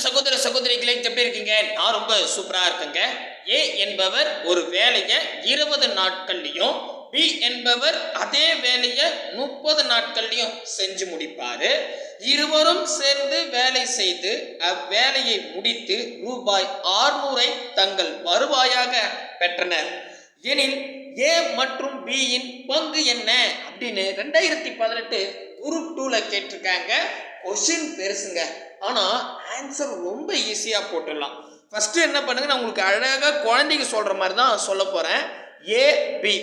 சகோதர சகோதரிகளை எப்படி இருக்கீங்க? நான் ரொம்ப சூப்பரா இருக்கேங்க. ஏ என்பவர் ஒரு வேலையை இருபது நாட்கள்லையும் பி என்பவர் அதே வேலையை முப்பது நாட்கள்லையும் செஞ்சு முடிப்பாரு. இருவரும் சேர்ந்து வேலை செய்து அவ்வேலையை முடித்து ரூபாய் ஆறுநூறை தங்கள் வருவாயாக பெற்றனர். எனில் ஏ மற்றும் பியின் பங்கு என்ன? அப்படின்னு ரெண்டாயிரத்தி பதினெட்டு குரூப் டூல கேட்டிருக்காங்க. கொஷின் பெருசுங்க ஆனால் ஆன்சர் ரொம்ப ஈஸியாக போட்டுடலாம். ஃபஸ்ட்டு என்ன பண்ணுங்க நான் உங்களுக்கு அழகாக குழந்தைக்கு சொல்கிற மாதிரி தான் சொல்ல போகிறேன் ஏ பி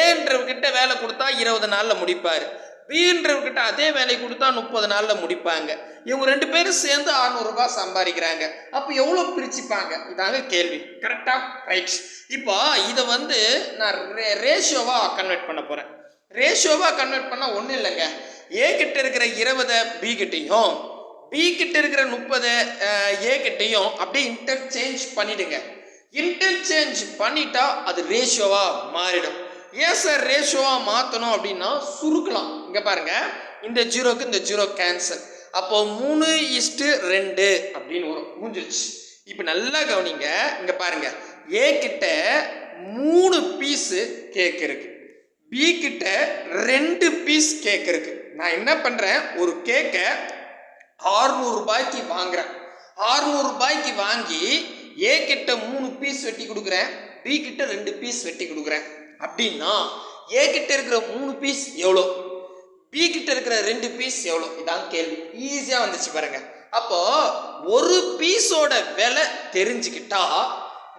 ஏன்றவர்கிட்ட வேலை கொடுத்தா இருபது நாளில் முடிப்பார். பின்றவர்கிட்ட அதே வேலை கொடுத்தா முப்பது நாளில் முடிப்பாங்க. இவங்க ரெண்டு பேரும் சேர்ந்து 600 சம்பாதிக்கிறாங்க. அப்போ எவ்வளோ பிரிச்சுப்பாங்க? இதாங்க கேள்வி. கரெக்டாக ரைட் இப்போ இதை வந்து நான் ரே ரேஷியோவாக கன்வெர்ட் பண்ண போகிறேன் ரேஷியோவாக கன்வெர்ட் பண்ணால் ஒன்றும் இல்லைங்க. ஏ கிட்ட இருக்கிற இருபதை பி கிட்டையும் பி கிட்ட இருக்கிற முப்பது ஏ கிட்டையும் அப்படியே இன்டர்சேஞ்ச் பண்ணிடுங்க. இன்டர்சேஞ்ச் பண்ணிட்டா அது ரேஷியோவா மாறிடும். ஏன் சார் ரேஷியோவா மாற்றணும் அப்படின்னா சுருக்கலாம். இங்கே பாருங்க. இந்த ஜீரோக்கு இந்த ஜீரோ கேன்சல் அப்போ மூணு இஸ்டு ரெண்டு அப்படின்னு வரும். முடிஞ்சிருச்சு. இப்போ நல்லா கவனிங்க. இங்கே பாருங்க. ஏ கிட்ட மூணு பீஸு கேக் இருக்கு. பி கிட்ட ரெண்டு பீஸ் கேக் இருக்கு. நான் என்ன பண்ணுறேன் ஒரு கேக்கை ஆறுநூறு ரூபாய்க்கு வாங்குறேன். ஆறுநூறு ரூபாய்க்கு வாங்கி ஏ கிட்ட மூணு பீஸ் வெட்டி கொடுக்குறேன். பி கிட்ட ரெண்டு பீஸ் வெட்டி கொடுக்குறேன். அப்படின்னா ஏ கிட்ட இருக்கிற மூணு பீஸ் எவ்வளோ? பி கிட்ட இருக்கிற ரெண்டு பீஸ் எவ்வளோ? இதான் கேள்வி. ஈஸியாக வந்துச்சு பாருங்க. அப்போ ஒரு பீஸோட விலை தெரிஞ்சுக்கிட்டா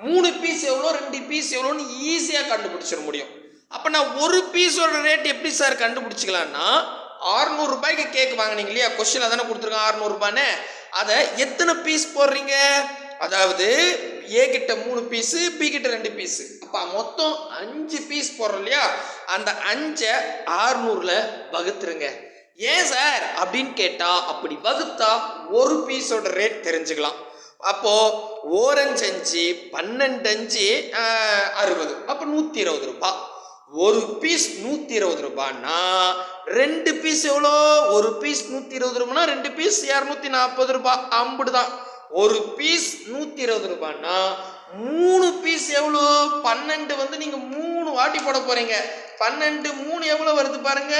மூணு பீஸ் எவ்வளோ ரெண்டு பீஸ் எவ்வளோன்னு ஈஸியாக கண்டுபிடிச்சிட முடியும். அப்போ நான் ஒரு பீஸோட ரேட் எப்படி சார் கண்டுபிடிச்சிக்கலான்னா 600 ரூபாய்க்கு கேக் வாங்குனீங்க இல்லையா? கொஸ்டின் தானே கொடுத்துருக்கோம் 600 அதை எத்தனை பீஸ் போடுறீங்க? அதாவது ஏ கிட்ட மூணு பீஸு பி கிட்ட ரெண்டு பீஸு அப்போ மொத்தம் அஞ்சு பீஸ் போடுறோம் இல்லையா? அந்த அஞ்சை ஆறுநூறில் வகுத்துருங்க. ஏன் சார்? அப்படின்னு கேட்டால் அப்படி வகுத்தா ஒரு பீஸோட ரேட் தெரிஞ்சுக்கலாம். அப்போது ஓரஞ்சு அஞ்சு பன்னெண்டு அஞ்சு அறுபது. அப்போ நூற்றி இருபது ரூபாய். ஒரு பீஸ் நூற்றி இருபது ரூபான்னா ரெண்டு பீஸ் எவ்வளோ? ஒரு பீஸ் நூற்றி இருபது ரூபாய்னா ரெண்டு பீஸ் இரநூத்தி நாற்பது ரூபாய் அம்புடு தான் ஒரு பீஸ் நூற்றி இருபது ரூபாய்னா மூணு பீஸ் எவ்வளோ? பன்னெண்டு வந்து நீங்கள் மூணு வாட்டி போட போகிறீங்க பன்னெண்டு மூணு எவ்வளோ வருது பாருங்க?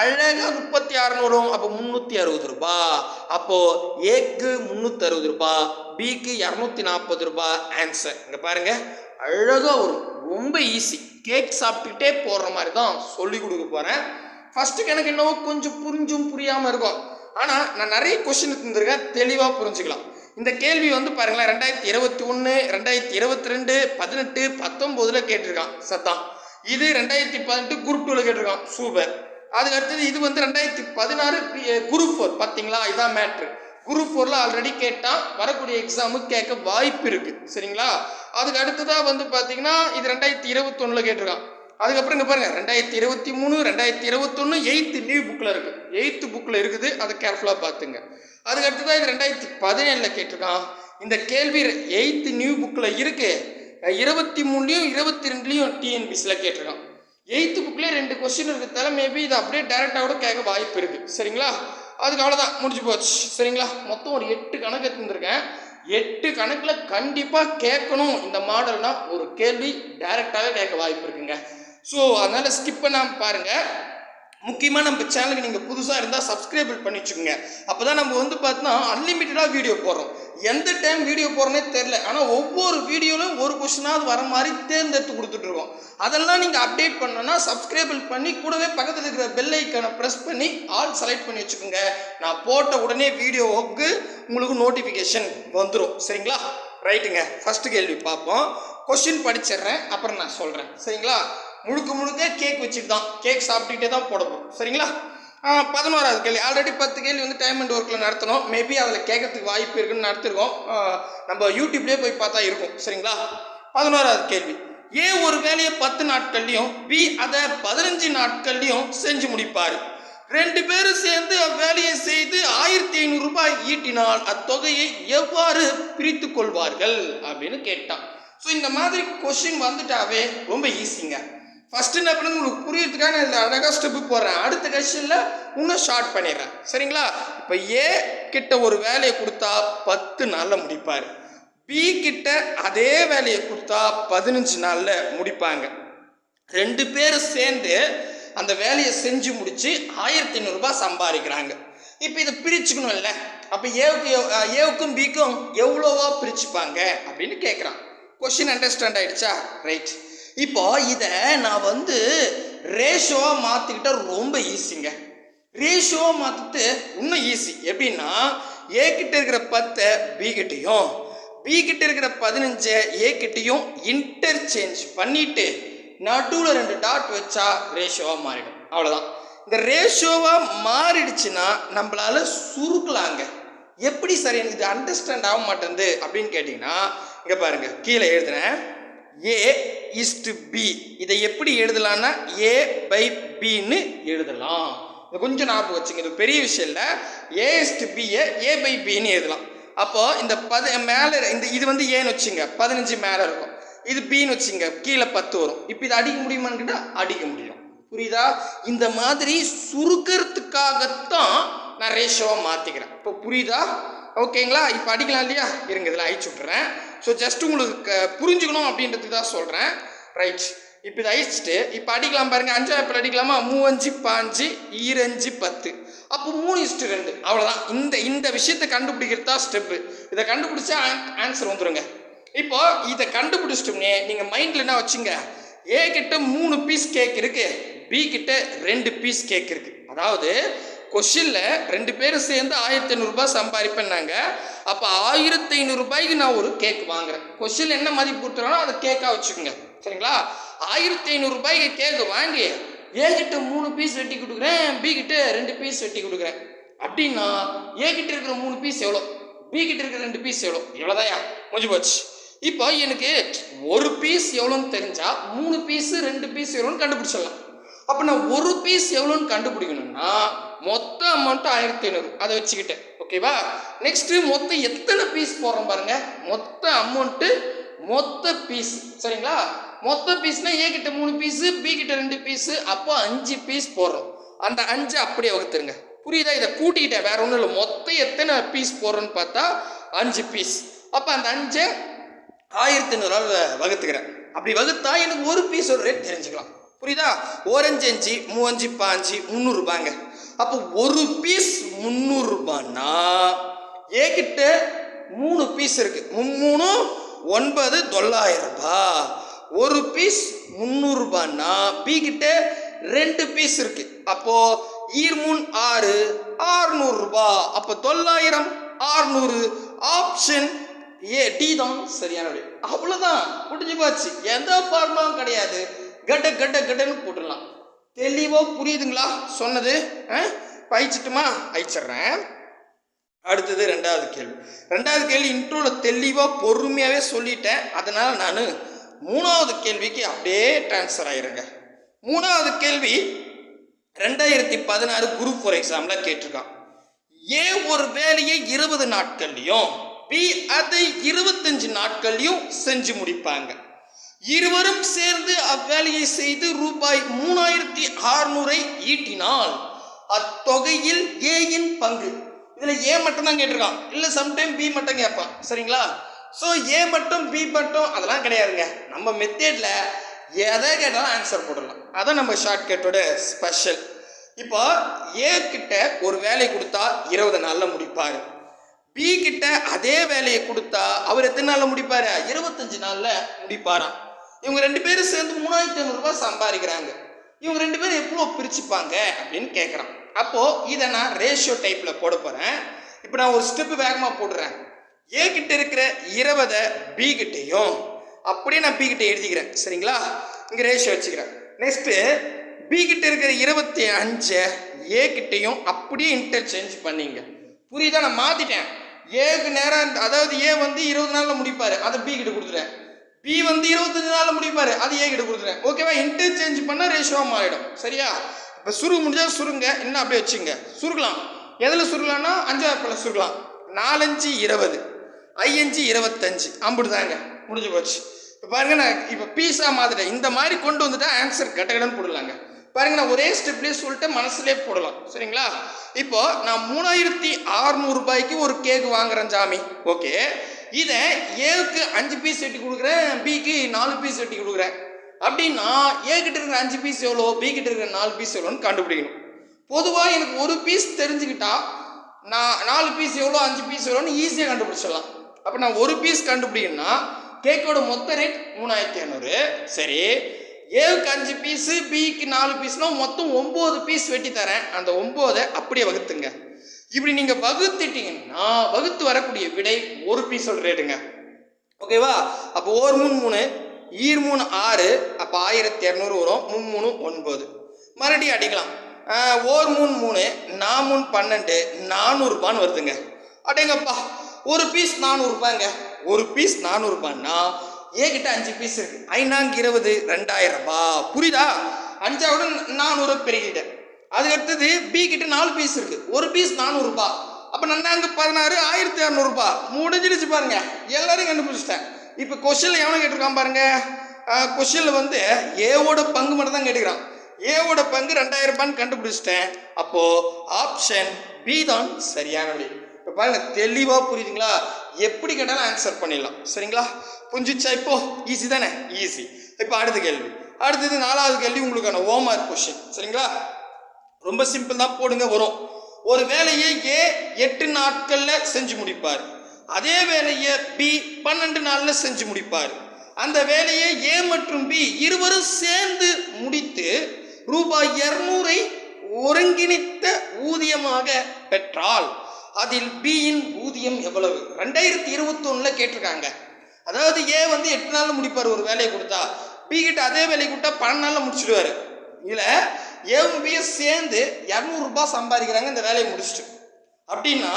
அழகாக முப்பத்தி அறநூறு அப்போ முந்நூற்றி அறுபது ரூபா. அப்போ ஏக்கு முந்நூற்றி அறுபது ரூபா பிக்கு இரநூத்தி நாற்பது ரூபா. ஆன்சர் இங்கே பாருங்க. அழகாக வரும். ரொம்ப ஈஸி கேக் சாப்பிட்டுட்டே போடுற மாதிரி தான் சொல்லி கொடுக்க போகிறேன் ஃபஸ்ட்டுக்கு எனக்கு என்னவோ கொஞ்சம் புரிஞ்சும் புரியாமல் இருக்கும். ஆனால் நான் நிறைய கொஷின் தந்திருக்கேன் தெளிவாக புரிஞ்சுக்கலாம். இந்த கேள்வி வந்து பாருங்களேன் ரெண்டாயிரத்தி இருபத்தி ஒன்று ரெண்டாயிரத்தி இருபத்தி ரெண்டு பதினெட்டு பத்தொம்போதில் கேட்டிருக்கான் சத்தான். இது ரெண்டாயிரத்தி பதினெட்டு குரூப் டூவில் கேட்டிருக்கான். சூப்பர் அதுக்கு அடுத்தது இது வந்து ரெண்டாயிரத்தி பதினாறு eh, குரூப் ஃபோர் பார்த்தீங்களா இதான் மேட்ரு குரூப் ஃபோரில் ஆல்ரெடி கேட்டால் வரக்கூடிய எக்ஸாமுக்கு கேட்க வாய்ப்பு இருக்குது சரிங்களா? அதுக்கு அடுத்ததாக வந்து பார்த்தீங்கன்னா இது ரெண்டாயிரத்தி இருபத்தொன்னில் கேட்டிருக்கான். அதுக்கப்புறம் இங்கே பாருங்கள் ரெண்டாயிரத்தி இருபத்தி மூணு ரெண்டாயிரத்தி இருபத்தொன்று எயித்து நியூ புக்கில் இருக்குது எயித்து புக்கில் இருக்குது அதை கேர்ஃபுல்லாக பார்த்துங்க. அதுக்கு அடுத்ததாக இது ரெண்டாயிரத்தி பதினேழில் கேட்டிருக்கான். இந்த கேள்வி எயித்து நியூ புக்கில் இருக்குது இருபத்தி மூணுலேயும் இருபத்தி ரெண்டுலேயும் டிஎன்பிசியில் கேட்டிருக்கான். எயித்து புக்லேயே ரெண்டு கொஸ்டின் இருக்கிறதால மேபி இது அப்படியே டேரெக்டாக கூட கேட்க வாய்ப்பு இருக்குது சரிங்களா? அதுக்கு அவ்வளோதான் முடிஞ்சு போச்சு. சரிங்களா? மொத்தம் ஒரு எட்டு கணக்கு எடுத்துருந்துருக்கேன். எட்டு கணக்கில் கண்டிப்பாக கேட்கணும். இந்த மாடல்னால் ஒரு கேள்வி டைரெக்டாகவே கேட்க வாய்ப்பு இருக்குங்க. ஸோ அதனால் ஸ்கிப் பண்ணாமல் பாருங்கள் முக்கியமாக நம்ம சேனலுக்கு நீங்கள் புதுசாக இருந்தால் சப்ஸ்கிரைப் பண்ணி வச்சுக்கோங்க. அப்போ தான் நம்ம வந்து பார்த்தோன்னா அன்லிமிட்டடாக வீடியோ போடுறோம். எந்த டைம் வீடியோ போடுறனே தெரில ஆனால் ஒவ்வொரு வீடியோவிலும் ஒரு கொஷினாவது வர மாதிரி தேர்ந்தெடுத்து கொடுத்துட்ருக்கோம் அதெல்லாம் நீங்கள் அப்டேட் பண்ணோன்னா சப்ஸ்கிரைபிள் பண்ணி கூடவே பக்கத்தில் இருக்கிற பெல் ஐக்கானை ப்ரெஸ் பண்ணி ஆல் செலக்ட் பண்ணி வச்சுக்கோங்க. நான் போட்ட உடனே வீடியோவுக்கு உங்களுக்கு நோட்டிஃபிகேஷன் வந்துடும் சரிங்களா? ரைட்டுங்க ஃபஸ்ட்டு கேள்வி பார்ப்போம். கொஷின் படிச்சிடுறேன். அப்புறம் நான் சொல்கிறேன் சரிங்களா? முழுக்க முழுக்க கேக் வச்சுட்டு தான் கேக் சாப்பிட்டுட்டே தான் போட போகிறோம் சரிங்களா பதினோராவது கேள்வி. ஆல்ரெடி பத்து கேள்வி வந்து டைம் அண்ட் ஒர்க்கில் நடத்தணும். மேபி அதில் கேட்கறதுக்கு வாய்ப்பு இருக்குன்னு நடத்திருக்கோம். நம்ம யூடியூப்லேயே போய் பார்த்தா இருக்கும். சரிங்களா? பதினோராவது கேள்வி. ஏ ஒரு வேலையை பத்து நாட்கள்லையும் பி அதை பதினஞ்சு நாட்கள்லையும் செஞ்சு முடிப்பார். ரெண்டு பேரும் சேர்ந்து அவ்வேலையை செய்து ஆயிரத்தி ஐநூறு ரூபாய் ஈட்டினால் அத்தொகையை எவ்வாறு பிரித்து கொள்வார்கள் அப்படின்னு கேட்டான். ஸோ இந்த மாதிரி கொஷின் வந்துட்டாவே ரொம்ப ஈஸிங்க ஃபஸ்ட்டு என்ன பண்ணுங்க? உங்களுக்கு புரியறதுக்காக நான் இதில் அழகாக ஸ்டெப்பு போடுறேன். அடுத்த கொஷனில் இன்னும் ஷார்ட் பண்ணிடுறேன். சரிங்களா? இப்போ ஏ கிட்ட ஒரு வேலையை கொடுத்தா பத்து நாளில் முடிப்பார். பி கிட்ட அதே வேலையை கொடுத்தா பதினஞ்சு நாளில் முடிப்பாங்க. ரெண்டு பேரும் சேர்ந்து அந்த வேலையை செஞ்சு முடித்து ஆயிரத்தி ஐநூறுரூபா சம்பாதிக்கிறாங்க. இப்போ இதை பிரிச்சுக்கணும் இல்லை அப்போ ஏவுக்கு ஏவுக்கும் பிக்கும் எவ்வளோவா பிரிச்சுப்பாங்க அப்படின்னு கேட்குறான் கொஷின் அண்டர்ஸ்டாண்ட் ஆயிடுச்சா? ரைட் இப்போ இதை நான் வந்து ரேஷோவாக மாற்றிக்கிட்டால் ரொம்ப ஈஸிங்க ரேஷோவாக மாற்றிட்டு இன்னும் ஈஸி எப்படின்னா ஏ கிட்ட இருக்கிற பத்தை பி கிட்டையும் பி கிட்ட இருக்கிற பதினஞ்சை ஏ கிட்டையும் இன்டர்சேஞ்ச் பண்ணிட்டு நடுவில் ரெண்டு டாட் வச்சா ரேஷோவாக மாறிடும். அவ்வளோதான் இந்த ரேஷோவாக மாறிடுச்சுன்னா நம்மளால் சுருக்கலாங்க. எப்படி சார் எனக்கு இது அண்டர்ஸ்டாண்ட் ஆக மாட்டேங்குது அப்படின்னு கேட்டிங்கன்னா இங்கே பாருங்கள் கீழே எழுதுனேன் ஏ இஸ்டு பி இதை எப்படி எழுதலாம்னா ஏ பை பின்னு எழுதலாம். இது கொஞ்சம் ஞாபகம் வச்சுங்க இது பெரிய விஷயம் இல்லை. ஏ இஸ்டு பியை ஏ பை பின்னு எழுதலாம். அப்போது இந்த பத மேலே இந்த இது வந்து ஏன்னு வச்சுங்க. பதினஞ்சு மேலே இருக்கும். இது பின்னு வச்சுங்க. கீழே பத்து வரும். இப்போ இதை அடிக்க முடியுமான்னு கேட்டால் அடிக்க முடியும். புரியுதா? இந்த மாதிரி சுருக்கிறதுக்காகத்தான் நான் ரேஷோவை மாற்றிக்கிறேன் இப்போ புரியுதா? ஓகேங்களா? இப்போ அடிக்கலாம் இல்லையா? இருங்க இதில் அழிச்சு விட்றேன் ஸோ ஜஸ்ட் உங்களுக்கு புரிஞ்சுக்கணும் அப்படின்றதுக்கு தான் சொல்கிறேன் ரைட் இப்போ இதை அழிச்சிட்டு இப்போ அடிக்கலாம் பாருங்கள் அஞ்சா இப்போ அடிக்கலாமா? மூவஞ்சு பாஞ்சு ஈரஞ்சு பத்து. அப்போ மூணு இஸ்ட்டு ரெண்டு. அவ்வளோதான் இந்த இந்த விஷயத்தை கண்டுபிடிக்கிறது தான் ஸ்டெப்பு இதை கண்டுபிடிச்சா ஆன்சர் வந்துடுங்க இப்போ இதை கண்டுபிடிச்சிட்டோம்னே நீங்கள் மைண்டில் என்ன வச்சுங்க? ஏ கிட்ட மூணு பீஸ் கேக் இருக்கு. பி கிட்ட ரெண்டு பீஸ் கேக் இருக்கு. அதாவது கொஷினில் ரெண்டு பேரும் சேர்ந்து ஆயிரத்தி ஐநூறுரூபா சம்பாதிப்பேன்னாங்க அப்போ ஆயிரத்தி ஐநூறுரூபாய்க்கு நான் ஒரு கேக் வாங்குறேன். கொஷின்ல என்ன மதிப்பு கொடுத்துறானோ அதை கேக்காக வச்சுக்கோங்க. சரிங்களா? ஆயிரத்தி ஐநூறுரூபாய்க்கு கேக்கு வாங்கி ஏ மூணு பீஸ் வெட்டி கொடுக்குறேன் பி கிட்ட ரெண்டு பீஸ் வெட்டி கொடுக்குறேன். அப்படின்னா ஏ கிட்ட இருக்கிற மூணு பீஸ் எவ்வளோ? பி கிட்ட இருக்கிற ரெண்டு பீஸ் எவ்வளோ? எவ்வளோதாயா முடிஞ்சு போச்சு. இப்போ எனக்கு ஒரு பீஸ் எவ்வளோன்னு தெரிஞ்சா மூணு பீஸ் ரெண்டு பீஸ் எவ்வளோன்னு கண்டுபிடிச்சிடலாம். அப்போ நான் ஒரு பீஸ் எவ்வளோன்னு கண்டுபிடிக்கணும்னா மொத்த அமௌண்ட்டும் ஆயிரத்தி ஐநூறு. அதை வச்சுக்கிட்டேன். ஓகேவா நெக்ஸ்ட்டு மொத்தம் எத்தனை பீஸ் போடுறோம் பாருங்க. மொத்த அமௌண்ட்டு மொத்த பீஸ் சரிங்களா? மொத்த பீஸ்னால் ஏ கிட்ட மூணு பீஸு பி கிட்ட ரெண்டு பீஸு அப்போ அஞ்சு பீஸ் போடுறோம். அந்த அஞ்சு அப்படியே வகுத்துருங்க. புரியுதா? இதை கூட்டிக்கிட்டேன். வேற ஒன்றும் இல்லை. மொத்தம் எத்தனை பீஸ் போடுறோன்னு பார்த்தா அஞ்சு பீஸ் அப்போ அந்த அஞ்சை ஆயிரத்தி ஐநூறுரூவா வகுத்துக்கிறேன். அப்படி வகுத்தா எனக்கு ஒரு பீஸோட ரேட் தெரிஞ்சுக்கலாம். புரியுதா? ஓரஞ்சு அஞ்சு மூவஞ்சு பாஞ்சு முந்நூறுபாங்க அப்போ ஒரு பீஸ் முந்நூறுரூபான்னா ஏகிட்ட மூணு பீஸ் இருக்குது மும்மூணு ஒன்பது தொள்ளாயிரம் ரூபாய் ஒரு பீஸ் முந்நூறுபான்னா பி கிட்ட ரெண்டு பீஸ் இருக்குது அப்போது ஈர்மூன் ஆறு ஆறுநூறுரூபா அப்போ தொள்ளாயிரம் ஆறுநூறு. ஆப்ஷன் ஏ டி தான் சரியான அவ்வளோதான் முடிஞ்சு போச்சு. எந்த ஃபார்முலாவும் கிடையாது. கட்ட கட்ட கட்டன்னு போட்டுடலாம். தெளிவாக புரியுதுங்களா? சொன்னது பயிச்சிட்டுமா? அழிச்சிட்றேன் அடுத்தது ரெண்டாவது கேள்வி. ரெண்டாவது கேள்வி இன்ட்ரோவில் தெளிவாக பொறுமையாகவே சொல்லிட்டேன். அதனால் நான் மூணாவது கேள்விக்கு அப்படியே ட்ரான்ஸ்ஃபர் ஆகிருங்க மூணாவது கேள்வி ரெண்டாயிரத்தி பதினாறு குரூப் ஃபோர் எக்ஸாமில் கேட்டிருக்கான். ஏன் ஒரு வேலையை இருபது நாட்கள்லையும் பி அதை இருபத்தஞ்சு நாட்கள்லையும் செஞ்சு முடிப்பாங்க. இருவரும் சேர்ந்து அவ்வேலையை செய்து ரூபாய் மூணாயிரத்தி அறுநூறை ஈட்டினால் அத்தொகையில் ஏயின் பங்கு. இதில் ஏ மட்டும் தான் கேட்டிருக்கான். இல்லை சம்டைம் பி மட்டும் கேட்பான். சரிங்களா? ஸோ ஏ மட்டும் பி மட்டும் அதெல்லாம் கிடையாதுங்க. நம்ம மெத்தேடில் எதை கேட்டாலும் ஆன்சர் போடலாம் அதான் நம்ம ஷார்ட்கட்டோட ஸ்பெஷல் இப்போ ஏ கிட்ட ஒரு வேலையை கொடுத்தா இருபது நாளில் முடிப்பார். பி கிட்ட அதே வேலையை கொடுத்தா அவர் எத்தனை நாளில் முடிப்பார்? இருபத்தஞ்சு நாளில் முடிப்பாராம். இவங்க ரெண்டு பேரும் சேர்ந்து மூணாயிரத்தி ஐநூறுரூபா சம்பாதிக்கிறாங்க. இவங்க ரெண்டு பேரும் எவ்வளோ பிரிச்சுப்பாங்க அப்படின்னு கேட்குறான் அப்போது இதை நான் ரேஷியோ டைப்பில் போட போகிறேன் இப்போ நான் ஒரு ஸ்டெப்பு வேகமாக போடுறேன் ஏ கிட்ட இருக்கிற இருபதை பி கிட்டேயும் அப்படியே நான் பி கிட்ட எழுதிக்கிறேன். சரிங்களா? இங்கே ரேஷியோ வச்சுக்கிறேன். நெக்ஸ்ட்டு பி கிட்ட இருக்கிற இருபத்தி அஞ்சை ஏ கிட்டேயும் அப்படியே இன்டர்சேஞ்ச் பண்ணிங்க. புரியுதா? நான் மாற்றிட்டேன் ஏக்கு நேரம் அதாவது ஏ வந்து இருபது நாளில் முடிப்பார். அதை பி கிட்ட கொடுத்துட்டேன். பி வந்து இருபத்தஞ்சு நாளில் முடிப்பார். அது ஏ கிட்ட கொடுக்குறேன். ஓகேவா இன்டர்சேஞ்ச் பண்ணால் ரேஷியோவாக மாறிடும். சரியா? இப்போ சுருங்க முடிஞ்சால் சுருங்க. இன்னும் அப்படியே வச்சுங்க சுருக்கலாம். எதில் சுருக்கலாம்னா? அஞ்சாவது பழம் சுருக்கலாம். நாலஞ்சு இருபது. ஐயஞ்சு இருபத்தஞ்சு. அம்புடுதாங்க முடிஞ்சு போச்சு. இப்போ பாருங்கள் நான் இப்போ பீஸா மாத்திட்டேன். இந்த மாதிரி கொண்டு வந்துட்டா ஆன்சர் கடகடன்னு போடலாங்க. பாருங்க நான் ஒரே ஸ்டெப்லேயே சொல்லிட்டு மனசுலேயே போடலாம். சரிங்களா? இப்போ நான் மூணாயிரத்தி அறநூறுபாய்க்கு ஒரு கேக் வாங்குறேன் சாமி ஓகே இதை ஏவுக்கு அஞ்சு பீஸ் வெட்டி கொடுக்குறேன் பிக்கு நாலு பீஸ் வெட்டி கொடுக்குறேன். அப்படின்னா ஏ கிட்ட இருக்கிற அஞ்சு பீஸ் எவ்வளோ பி கிட்ட இருக்கிற நாலு பீஸ் எவ்வளோன்னு கண்டுபிடிக்கணும். பொதுவாக எனக்கு ஒரு பீஸ் தெரிஞ்சுக்கிட்டா நான் நாலு பீஸ் எவ்வளோ அஞ்சு பீஸ் எவ்வளோன்னு ஈஸியாக கண்டுபிடிச்சிடலாம். அப்போ நான் ஒரு பீஸ் கண்டுபிடிக்கணும்னா கேக்கோட மொத்த ரேட் மூணாயிரத்தி ஐநூறு. சரி. ஏவுக்கு அஞ்சு பீஸு பிக்கு நாலு பீஸ்னால் மொத்தம் ஒம்பது பீஸ் வெட்டி தரேன். அந்த ஒம்போதை அப்படியே வகுத்துங்க. இப்படி நீங்கள் வகுத்துட்டீங்கன்னா வகுத்து வரக்கூடிய விடை ஒரு பீஸோட ரேட்டுங்க ஓகேவா அப்போ ஓர் மூணு மூணு ஈர் மூணு ஆறு அப்போ ஆயிரத்தி இரநூறு வரும். மூணு மூணு ஒன்பது. மறுபடியும் அடிக்கலாம். ஓர் மூணு மூணு நா மூணு பன்னெண்டு நானூறுபான்னு வருதுங்க. அடேங்கப்பா ஒரு பீஸ் நானூறுபாங்க. ஒரு பீஸ் நானூறுபான்னா ஏகிட்ட அஞ்சு பீஸ் இருக்கு. ஐநாங்க இருபது ரெண்டாயிரம். ரூபாய் புரியுதா? அஞ்சாவோட நானூறு பெருகிட்டேன். அதுக்கு அடுத்தது பி கிட்ட நாலு பீஸ் இருக்கு. ஒரு பீஸ் நானூறுபா அப்போ நன்னாங்க பதினாறு ஆயிரத்தி இரநூறுபா முடிஞ்சிடுச்சு பாருங்க. எல்லாரையும் கண்டுபிடிச்சிட்டேன். இப்போ கொஷினில் எவனை கேட்டிருக்கான் பாருங்க? கொஷினில் வந்து ஏவோட பங்கு மட்டும் தான் கேட்டுக்கிறான். ஏவோட பங்கு ரெண்டாயிரம் ரூபான்னு கண்டுபிடிச்சிட்டேன். அப்போது ஆப்ஷன் பி தான் சரியான விடை இப்போ பாருங்க தெளிவாக புரியுதுங்களா? எப்படி கேட்டாலும் ஆன்சர் பண்ணிடலாம். சரிங்களா? புரிஞ்சிச்சா இப்போ? ஈஸி தானே? ஈஸி இப்போ அடுத்த கேள்வி. அடுத்தது நாலாவது கேள்வி உங்களுக்கான ஹோம்ஒர்க் கொஷின் சரிங்களா? ரொம்ப சிம்பிள் தான் போடுங்க வரும். ஒரு வேலையை ஏ எட்டு நாட்களில் செஞ்சு முடிப்பார். அதே வேலையை பி பன்னெண்டு நாளில் செஞ்சு முடிப்பார். அந்த வேலையை ஏ மற்றும் பி இருவரும் சேர்ந்து முடித்து ரூபாய் இருநூறை ஒருங்கிணைத்த ஊதியமாக பெற்றால் அதில் பியின் ஊதியம் எவ்வளவு? ரெண்டாயிரத்தி இருபத்தொன்னுல கேட்டிருக்காங்க. அதாவது ஏ வந்து எட்டு நாளில் முடிப்பார் ஒரு வேலையை கொடுத்தா. பி கிட்ட அதே வேலையை கொடுத்தா பன்னெண்டு நாளில் முடிச்சிடுவாரு. இதில் எம்பியும் சேர்ந்து இரநூறுபா சம்பாதிக்கிறாங்க இந்த வேலையை முடிச்சுட்டு. அப்படின்னா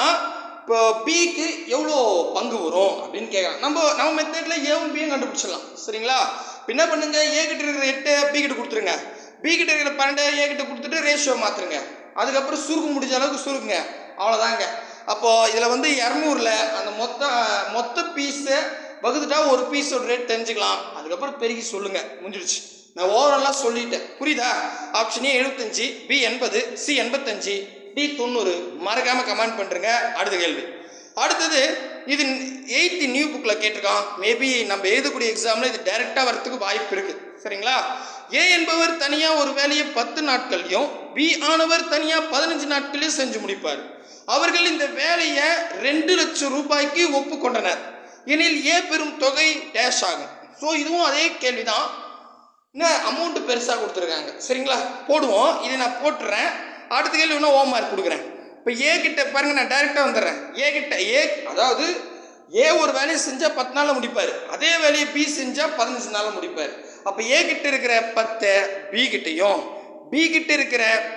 இப்போ பிக்கு எவ்வளோ பங்கு வரும் அப்படின்னு கேட்கலாம் நம்ம நம்ம மெத்தடில் ஏவும் பியும் கண்டுபிடிச்சிடலாம். சரிங்களா? என்ன பண்ணுங்க? ஏ கிட்ட இருக்கிற எட்டு பி கிட்ட கொடுத்துருங்க. பி கிட்ட இருக்கிற பன்னெண்டு ஏ கிட்ட கொடுத்துட்டு ரேஷியோ மாற்றுருங்க அதுக்கப்புறம் சுருக்க முடிஞ்ச அளவுக்கு சுருக்குங்க. அவ்வளோதாங்க. அப்போது இதில் வந்து இரநூறுல அந்த மொத்த மொத்த பீஸை வகுத்துட்டா ஒரு பீஸோட ரேட் தெரிஞ்சுக்கலாம். அதுக்கப்புறம் பெருகி சொல்லுங்கள் முடிஞ்சிடுச்சு. நான் ஓவராலாக சொல்லிட்டேன். புரியுதா? ஆப்ஷன் ஏ எழுபத்தஞ்சு பி எண்பது சி எண்பத்தஞ்சு டி தொண்ணூறு. மறக்காமல் கமெண்ட் பண்ணுறங்க அடுத்த கேள்வி. அடுத்தது இது எயித்து நியூ புக்கில் கேட்டிருக்கான். மேபி நம்ம எழுதக்கூடிய எக்ஸாமில் இது டைரெக்டாக வரத்துக்கு வாய்ப்பு இருக்குது சரிங்களா? ஏ என்பவர் தனியாக ஒரு வேலையை பத்து நாட்கள்லையும் பி ஆனவர் தனியாக பதினஞ்சு நாட்களையும் செஞ்சு முடிப்பார். அவர்கள் இந்த வேலையை ரெண்டு லட்சம் ரூபாய்க்கு ஒப்புக்கொண்டனர். எனில் ஏ பெரும் தொகை டேஷ் ஆகும். ஸோ இதுவும் அதே கேள்விதான். என்ன அமௌண்ட் பெருசாக கொடுத்துருக்காங்க. சரிங்களா? போடுவோம். இதை நான் போட்டுறேன். அடுத்த கேள்வி இன்னும் ஹோம் மார்க் கொடுக்குறேன். இப்போ ஏ கிட்ட பாருங்க நான் டைரெக்டாக வந்துடுறேன். ஏ கிட்ட ஏ அதாவது ஏ ஒரு வேலையை செஞ்சால் பத்து நாளில் முடிப்பார். அதே வேலையை பி செஞ்சால் பதினஞ்சு நாளில் முடிப்பார். அப்போ ஏ கிட்ட இருக்கிற பத்தை பி கிட்டையும் பி கிட்ட இருக்கிற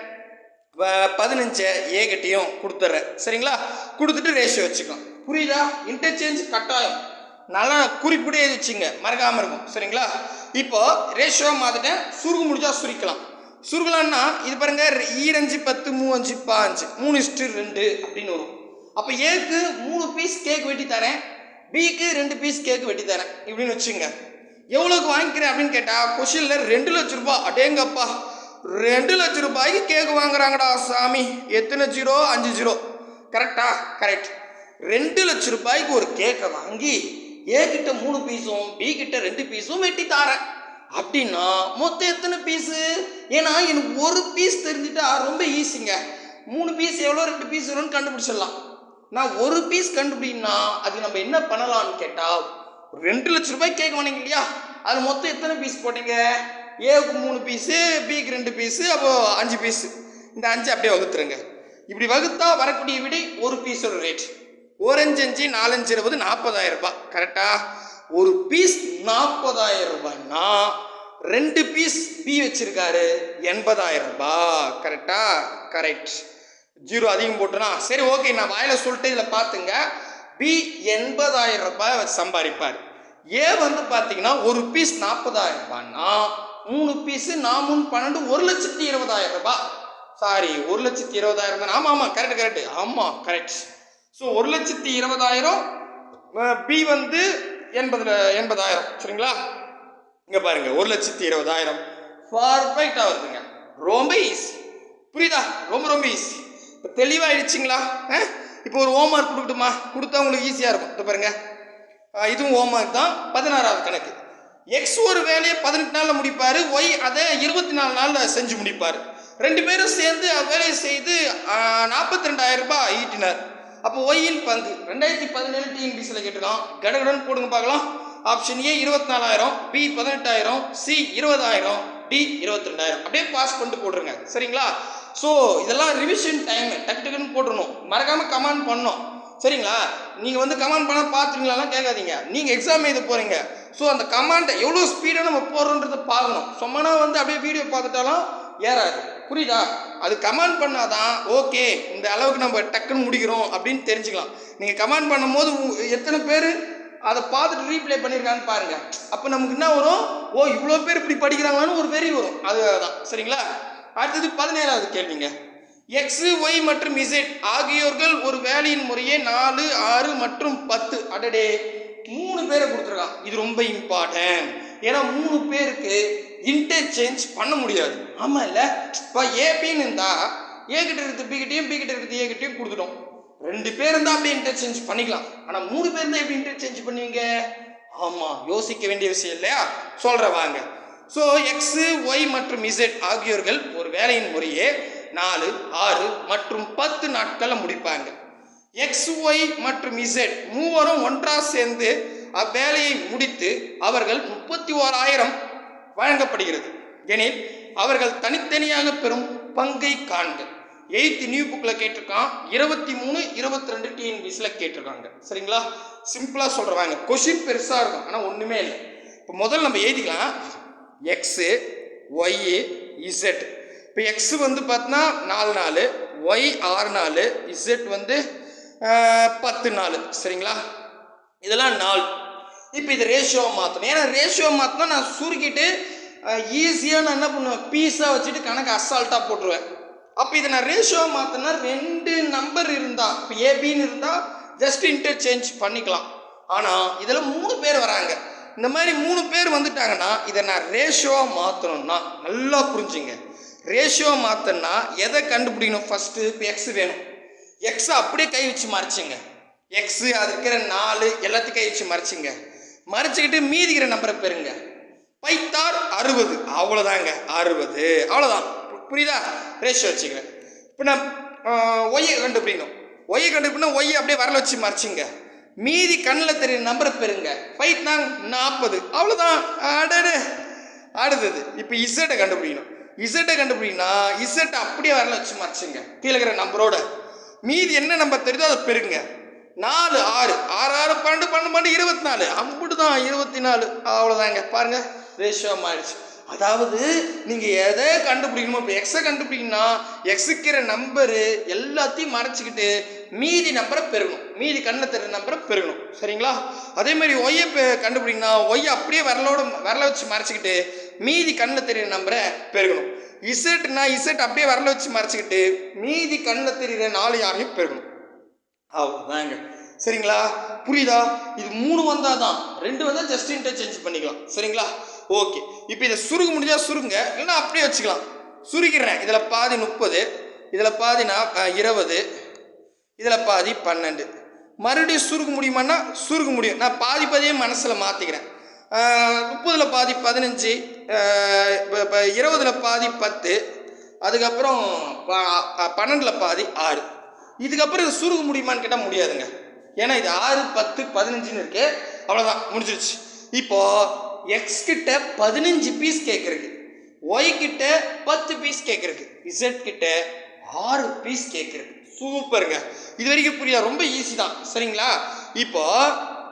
வ- பதினஞ்சை ஏ கிட்டையும் கொடுத்துட்றேன். சரிங்களா? கொடுத்துட்டு ரேஷியோ வச்சுக்கலாம் புரியுதா? இன்டர்சேஞ்ச் கட்டாயம். நல்லா குறிப்பிட்டே வச்சுங்க மறக்காமல் இருக்கும். சரிங்களா? இப்போ ரேஷியோ மாத்திட்டேன். சுருகு முடிஞ்சால் சுருக்கலாம். சுருகலான்னா இது பாருங்க ஈரஞ்சு பத்து மூவஞ்சு பாஞ்சு. மூணு இஸ்டு ரெண்டு அப்படின்னு வரும். அப்போ ஏக்கு மூணு பீஸ் கேக் வெட்டி தரேன். பிக்கு ரெண்டு பீஸ் கேக் வெட்டி தரேன். இப்படின்னு வச்சுங்க எவ்வளோக்கு வாங்கிக்கிறேன் அப்படின்னு கேட்டால் கொஷினில் ரெண்டு லட்ச ரூபாய். அடேங்கப்பா. ரெண்டு லட்ச ரூபாய்க்கு கேக் வாங்குறாங்கடா சாமி. எத்தனை ஜீரோ? அஞ்சு ஜீரோ. கரெக்டா கரெக்ட் ரெண்டு லட்ச ரூபாய்க்கு ஒரு கேக்கை வாங்கி ஏ கிட்ட மூணு பீஸும் பி கிட்ட ரெண்டு பீஸும் வெட்டி தாரேன். அப்படின்னா மொத்தம் எத்தனை பீஸு? ஏன்னா எனக்கு ஒரு பீஸ் தெரிஞ்சுட்டா ரொம்ப ஈஸிங்க. மூணு பீஸ் எவ்வளோ ரெண்டு பீஸ் வரும்னு கண்டுபிடிச்சிடலாம். நான் ஒரு பீஸ் கண்டுபிடினா அது நம்ம என்ன பண்ணலாம்னு கேட்டால் ரெண்டு லட்ச ரூபாய் கேட்க வேணீங்க இல்லையா? அது மொத்தம் எத்தனை பீஸ் போட்டீங்க? ஏவுக்கு மூணு பீஸு பிக்கு ரெண்டு பீஸு அப்போ அஞ்சு பீஸு. இந்த அஞ்சு அப்படியே வகுத்துருங்க. இப்படி வகுத்தா வரக்கூடிய விடை ஒரு பீஸோட ரேட் ஓரஞ்சு அஞ்சு நாலஞ்சு இருபது நாற்பதாயிரம் ரூபாய். கரெக்டா ஒரு பீஸ் நாற்பதாயிரம் ரூபாய்னா ரெண்டு பீஸ் பி வச்சிருக்காரு எண்பதாயிரம் ரூபாய். கரெக்டா கரெக்ட் ஜீரோ அதிகம் போட்டுனா சரி ஓகே நான் வாயில சொல்லிட்டு இதில் பார்த்துங்க பி எண்பதாயிரம் ரூபாய் சம்பாதிப்பார். ஏ வந்து பார்த்தீங்கன்னா ஒரு பீஸ் நாற்பதாயிரம் ரூபாய்னா மூணு பீஸு நான் மூணு பன்னெண்டு ஒரு லட்சத்தி இருபதாயிரம் ரூபாய். சாரி ஒரு லட்சத்தி இருபதாயிரம் ரூபாய். ஆமாம் ஆமாம் கரெக்ட் கரெக்ட் ஆமாம் கரெக்ட் ஸோ ஒரு லட்சத்தி இருபதாயிரம் பி வந்து எண்பதுல எண்பதாயிரம். சரிங்களா? இங்கே பாருங்க ஒரு லட்சத்தி இருபதாயிரம். பர்ஃபெக்டாக வருதுங்க. ரொம்ப ஈஸி புரியுதா? ரொம்ப ரொம்ப ஈஸி இப்போ தெளிவாயிடுச்சிங்களா? இப்போ ஒரு ஹோம்ஒர்க் கொடுக்கட்டுமா? கொடுத்தா உங்களுக்கு ஈஸியாக இருக்கும். இப்போ பாருங்க. ஆ, இதுவும் ஹோம்ஒர்க் தான். பதினாறாவது கணக்கு. எக்ஸ் ஒரு வேலையை பதினெட்டு நாளில் முடிப்பார். ஒய் அதை இருபத்தி நாலு நாளில் செஞ்சு முடிப்பார். ரெண்டு பேரும் சேர்ந்து வேலையை செய்து நாற்பத்தி ரெண்டாயிரம் ரூபாய் ஈட்டினார். அப்போ ஒய்யின் பங்கு. ரெண்டாயிரத்தி பதினேழு டிஎன்பிசியில் கேட்டிருக்கான். கடகடன் போடுங்க பார்க்கலாம். ஆப்ஷன் ஏ இருபத்தி நாலாயிரம் பி பதினெட்டாயிரம் சி இருபதாயிரம் டி இருபத்தி ரெண்டாயிரம் அப்படியே பாஸ் பண்ணிட்டு போட்டுருங்க. சரிங்களா? ஸோ இதெல்லாம் ரிவிஷன் டைம் டக்கு டக்குன்னு போட்டுருணும் மறக்காமல் கமெண்ட் பண்ணணும். சரிங்களா? நீங்கள் வந்து கமெண்ட் பண்ண பார்த்துருங்களாலாம் கேட்காதீங்க. நீங்கள் எக்ஸாம் எழுத போகிறீங்க ஸோ அந்த கமாண்டை எவ்வளோ ஸ்பீடாக நம்ம போடுறோன்றதை பார்க்கணும். சும்மனா வந்து அப்படியே வீடியோ பார்த்துட்டாலும் ஏறாது. புரியுதா? அது கமெண்ட் பண்ணாதான் ஓகே இந்த அளவுக்கு நம்ம டக்குன்னு முடிக்கிறோம் அப்படின்னு தெரிஞ்சுக்கலாம். நீங்கள் கமெண்ட் பண்ணும்போது எத்தனை பேர் அதை பார்த்துட்டு ரீப்ளே பண்ணியிருக்கான்னு பாருங்கள் அப்போ நமக்கு என்ன வரும்? ஓ இவ்வளோ பேர் இப்படி படிக்கிறாங்களான்னு ஒரு வெறி வரும். அதுதான் சரிங்களா? அடுத்தது பதினேழாவது கேள்விங்க. எக்ஸ் ஒய் மற்றும் இசட் ஆகியோர்கள் ஒரு வேலையின் முறையே நாலு ஆறு மற்றும் பத்து. அடடே மூணு பேரை கொடுத்துருக்கான் இது ரொம்ப இம்பார்ட்டன்ட் ஏன்னா மூணு பேருக்கு இன்டர்சேஞ்ச் பண்ண முடியாது. ஆமாம் இல்லை இப்போ ஏபின்னு இருந்தால் ஏ கிட்ட பிகிட்டையும் பி கிட்டையும் ஏகிட்டையும் ஏ கொடுத்துட்டோம். ரெண்டு பேர் இருந்தால் அப்படியே இன்டர்சேஞ்ச் பண்ணிக்கலாம். ஆனால் மூணு பேர் இருந்தால் எப்படி இன்டர்சேஞ்ச் பண்ணுவீங்க? ஆமாம் யோசிக்க வேண்டிய விஷயம் இல்லையா? சொல்கிறேன் வாங்க. ஸோ எக்ஸு ஒய் மற்றும் இசட் ஆகியோர்கள் ஒரு வேலையின் முறையே நாலு ஆறு மற்றும் பத்து நாட்களில் முடிப்பாங்க. எக்ஸ் ஒய் மற்றும் இசட் மூவரும் ஒன்றாக சேர்ந்து அவ்வேலையை முடித்து அவர்கள் முப்பத்தி ஓராயிரம் வழங்கப்படுகிறது. எனில் அவர்கள் தனித்தனியாக பெறும் பங்கை காண்க. எயித்து நியூ புக்கில் கேட்டிருக்கான் இருபத்தி மூணு இருபத்தி ரெண்டு டிஎன்பிஸில் கேட்டிருக்காங்க. சரிங்களா? சிம்பிளாக சொல்கிறவாங்க கொஷின் பெருசாக இருக்கும் ஆனால் ஒன்றுமே இல்லை. இப்போ முதல்ல நம்ம எழுதிக்கலாம். எக்ஸு ஒய்யு இசட் இப்போ எக்ஸு வந்து பார்த்தோன்னா நாலு நாள் ஒய் ஆறு நாள் இசட் வந்து பத்து நாள் சரிங்களா? இதெல்லாம் நாள் இப்போ இது ரேஷியோ மாற்றணும் ஏன்னா ரேஷியோ மாற்றினா நான் சுருக்கிட்டு ஈஸியாக நான் என்ன பண்ணுவேன்? பீஸாக வச்சுட்டு கணக்கு அசால்ட்டாக போட்டுருவேன். அப்போ இதை நான் ரேஷியோ மாற்றினா ரெண்டு நம்பர் இருந்தால் இப்போ ஏபின்னு இருந்தால் ஜஸ்ட் இன்டர்சேஞ்ச் பண்ணிக்கலாம். ஆனால் இதில் மூணு பேர் வராங்க. இந்த மாதிரி மூணு பேர் வந்துட்டாங்கன்னா இதை நான் ரேஷியோவாக மாற்றணும்னா நல்லா புரிஞ்சுங்க. ரேஷியோ மாற்றினா எதை கண்டுபிடிக்கணும்? ஃபஸ்ட்டு இப்போ எக்ஸ் வேணும். எக்ஸை அப்படியே கை வச்சு மறைச்சிங்க. எக்ஸு அது இருக்கிற நாலு எல்லாத்தையும் கை வச்சு மறைச்சிங்க. மறைச்சிக்கிட்டு மீதிக்கிற நம்பரை பெறுங்க. பைத்தார் அறுபது. அவ்வளோதாங்க அறுபது. அவ்வளோதான் புரியுதா? ரேஷியோ வச்சுக்கிறேன். இப்போ நான் ஒய்யை கண்டுபிடிக்கணும். ஒய்யை கண்டுபிடினா ஒய்யை அப்படியே வரல வச்சு மறைச்சிங்க. மீதி கண்ணில் தெரியுற நம்பரை பெறுங்க. பைத்தாங் நாற்பது அவ்வளோதான் அடடு. அடுத்தது இப்போ இசட்டை கண்டுபிடிக்கணும். இசட்டை கண்டுபிடிக்கணும்னா இசட்டை அப்படியே வரல வச்சு மறைச்சிங்க. கீழே இருக்கிற நம்பரோட மீதி என்ன நம்பர் தெரியுதோ அதை பெருங்க நாலு ஆறு. ஆறு ஆறு பன்னெண்டு பன்னெண்டு பன்னெண்டு இருபத்தி நாலு. அம்புட்டு தான் இருபத்தி நாலு. அவ்வளோதாங்க பாருங்கள் ரேஷியோ மாறிடுச்சு அதாவது நீங்கள் எதை கண்டுபிடிக்கணுமோ இப்போ எக்ஸை கண்டுபிடிக்கணும்னா எக்ஸுக்கிற நம்பரு எல்லாத்தையும் மறைச்சிக்கிட்டு மீதி நம்பரை பெருகணும். மீதி கண்ணில் தெரிஞ்ச நம்பரை பெருகணும். சரிங்களா? அதே மாதிரி ஒய்யை கண்டுபிடிக்கணும்னா ஒய் அப்படியே விரலோட விரல வச்சு மறைச்சிக்கிட்டு மீதி கண்ணில் தெரியிற நம்பரை பெருகணும். இசட்னா இசட் அப்படியே விரல வச்சு மறைச்சிக்கிட்டு மீதி கண்ணில் தெரியுற நாலு யாரையும் பெருகணும். அவ்வளோதாங்க சரிங்களா? புரியுதா? இது மூணு வந்தால் தான். ரெண்டு வந்தால் ஜஸ்ட் இன்டர்சேஞ்ச் பண்ணிக்கலாம். சரிங்களா? ஓகே. இப்போ இதை சுருங்க முடிஞ்சால் சுருங்க இல்லைன்னா அப்படியே வச்சுக்கலாம். சுருகிறேன் இதில் பாதி முப்பது இதில் பாதி நான் இருபது இதில் பாதி பன்னெண்டு. மறுபடியும் சுருக்க முடியுமான்னா சுருக்க முடியும். நான் பாதி பாதியே மனசில் மாற்றிக்கிறேன் முப்பதில் பாதி பதினஞ்சு இப்போ இருபதில் பாதி பத்து அதுக்கப்புறம் பன்னெண்டில் பாதி ஆறு. இதுக்கப்புறம் இது சுருக்க முடியுமான்னு கேட்டால் முடியாதுங்க. ஏன்னா இது ஆறு பத்து பதினஞ்சுன்னு இருக்கு. அவ்வளோதான் முடிஞ்சிருச்சு. இப்போ எக்ஸ் கிட்ட பதினஞ்சு பீஸ் கேட்குறது ஒய் கிட்ட பத்து பீஸ் கேட்குறது இசட் கிட்ட ஆறு பீஸ் கேட்குறது சூப்பருங்க. இது வரைக்கும் புரியா ரொம்ப ஈஸி தான். சரிங்களா? இப்போ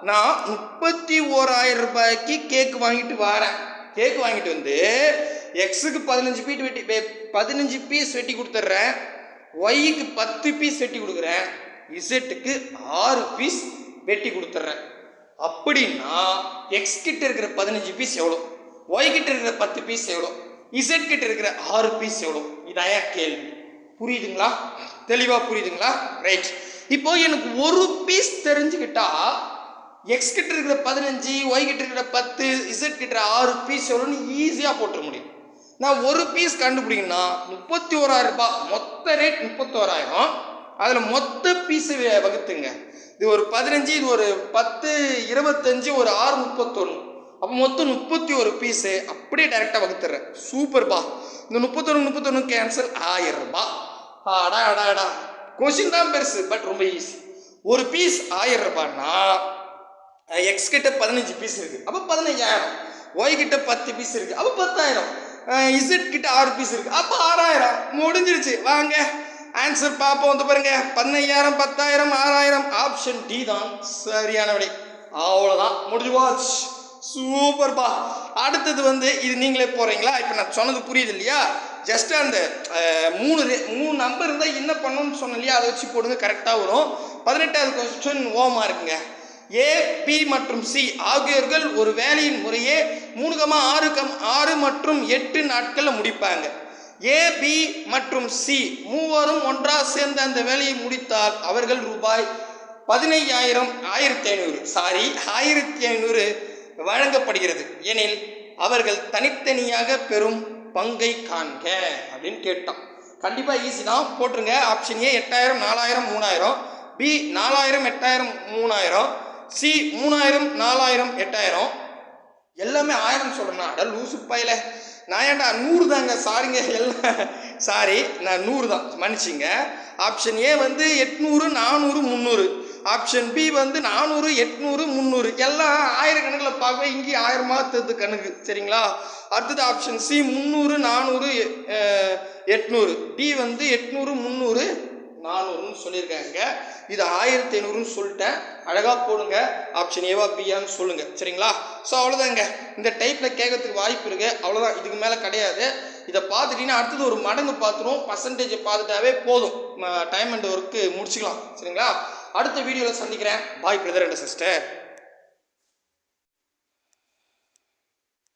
நான் முப்பத்தி ஓராயிரம் ரூபாய்க்கு கேக் வாங்கிட்டு வரேன். கேக் வாங்கிட்டு வந்து எக்ஸுக்கு பதினஞ்சு பீட் வெட்டி பதினஞ்சு பீஸ் வெட்டி கொடுத்துட்றேன். ஒய்க்கு பத்து பீஸ் வெட்டி கொடுக்குறேன். இசட்டுக்கு ஆறு பீஸ் வெட்டி கொடுத்துட்றேன். அப்படின்னா எக்ஸ் கிட்ட இருக்கிற பதினஞ்சு பீஸ் எவ்வளோ ஒய் கிட்ட இருக்கிற பத்து பீஸ் எவ்வளோ இசட் கிட்ட இருக்கிற ஆறு பீஸ் எவ்வளோ இதாயா கேள்வி. புரியுதுங்களா? தெளிவாக புரியுதுங்களா? ரைட் இப்போ எனக்கு ஒரு பீஸ் தெரிஞ்சுக்கிட்டா எக்ஸ் கிட்ட இருக்கிற பதினஞ்சு ஒய் கிட்ட இருக்கிற பத்து இசட் கிட்ட ஆறு பீஸ் எவ்வளோன்னு ஈஸியாக போட்டுற முடியும். நான் ஒரு பீஸ் கண்டுபிடிக்கணும்னா முப்பத்தி ஓராயிரம் ரூபாய் மொத்த ரேட் முப்பத்தோராயிரம். அதில் மொத்த பீஸு வகுத்துங்க. இது ஒரு பதினஞ்சு இது ஒரு பத்து இருபத்தஞ்சு ஒரு ஆறு முப்பத்தொன்று அப்போ மொத்தம் முப்பத்தி ஒரு பீஸு அப்படியே டைரெக்டாக வகுத்துறேன். சூப்பர்பா இந்த முப்பத்தொன்று முப்பத்தொன்று கேன்சல் ஆயிரம் ரூபாய் அடா அடா அடா கொஷின் தான் பெருசு பட் ரொம்ப ஈஸி ஒரு பீஸ் ஆயிரம் ரூபாய்னா எக்ஸ் கிட்ட பதினஞ்சு பீஸ் இருக்குது அப்போ பதினஞ்சாயிரம் ஒய் கிட்ட பத்து பீஸ் இருக்குது அப்போ பத்தாயிரம். இசட் கிட்ட ஆறு பீஸ் இருக்குது அப்போ ஆறாயிரம். முடிஞ்சிருச்சு. வாங்க. ஆன்சர் பார்ப்போம் வந்து பாருங்க. பதினையாயிரம் பத்தாயிரம் ஆறாயிரம். ஆப்ஷன் டி தான் சரியான விடை அவ்வளோதான் முடிஞ்சு வாட்ச் சூப்பர்ப்பா அடுத்தது வந்து இது நீங்களே போகிறீங்களா இப்போ நான் சொன்னது புரியுது இல்லையா? ஜஸ்ட் அந்த மூணு மூணு நம்பர் இருந்தால் என்ன பண்ணணும்னு சொன்ன இல்லையா? அதை வச்சு போடுங்க. கரெக்டாக வரும். பதினெட்டாவது கொஸ்டின் ஓமா இருக்குங்க ஏ பி மற்றும் சி ஆகியோர்கள் ஒரு வேலையின் முறையே மூணு கமா ஆறு கம் ஆறு மற்றும் எட்டு நாட்களில் முடிப்பாங்க. ஏ பி மற்றும் சி மூவரும் ஒன்றாக சேர்ந்து அந்த வேலையை முடித்தால் அவர்கள் ரூபாய் பதினையாயிரம் ஆயிரத்தி ஐநூறு சாரி ஆயிரத்தி ஐநூறு வழங்கப்படுகிறது. எனில் அவர்கள் தனித்தனியாக பெறும் பங்கை காண்க அப்படின்னு கேட்டான் கண்டிப்பாக ஈஸி தான். போட்டுருங்க. ஆப்ஷன் ஏ எட்டாயிரம் நாலாயிரம் மூணாயிரம். பி நாலாயிரம் எட்டாயிரம் மூணாயிரம். சி மூணாயிரம் நாலாயிரம் எட்டாயிரம். எல்லாமே ஆயிரம் சொல்கிறேன்னா அட லூசு பையில. நான் ஏன்டா நூறு தாங்க? சாரிங்க எல்லாம். சாரி நான் நூறு தான். மன்னிச்சிங்க. ஆப்ஷன் ஏ வந்து எட்நூறு நானூறு முந்நூறு. ஆப்ஷன் பி வந்து நானூறு எட்நூறு முந்நூறு. எல்லாம் ஆயிரக்கணக்கில் பார்க்கவே இங்கேயும் ஆயிரமாக தெரிது கணக்கு சரிங்களா? அடுத்தது ஆப்ஷன் சி முந்நூறு நானூறு எட்நூறு. டி வந்து எட்நூறு முந்நூறு நானூறுன்னு சொல்லியிருக்காங்க. இது ஆயிரத்தி ஐநூறுன்னு சொல்லிட்டேன். அழகாக போடுங்க. ஆப்ஷன் ஏவா பியான்னு சொல்லுங்கள் சரிங்களா? ஸோ அவ்வளோதாங்க இந்த டைப்பில் கேட்கறதுக்கு வாய்ப்பு இருக்குது அவ்வளோதான் இதுக்கு மேலே கிடையாது. இதை பார்த்துட்டீங்கன்னா அடுத்தது ஒரு மடங்கு பார்த்துருவோம். பர்சன்டேஜை பார்த்துட்டாவே போதும். டைம் அண்ட் ஒர்க்கு முடிச்சுக்கலாம். சரிங்களா? அடுத்த வீடியோவில் சந்திக்கிறேன். பாய் பிரதர் அண்ட் சிஸ்டர்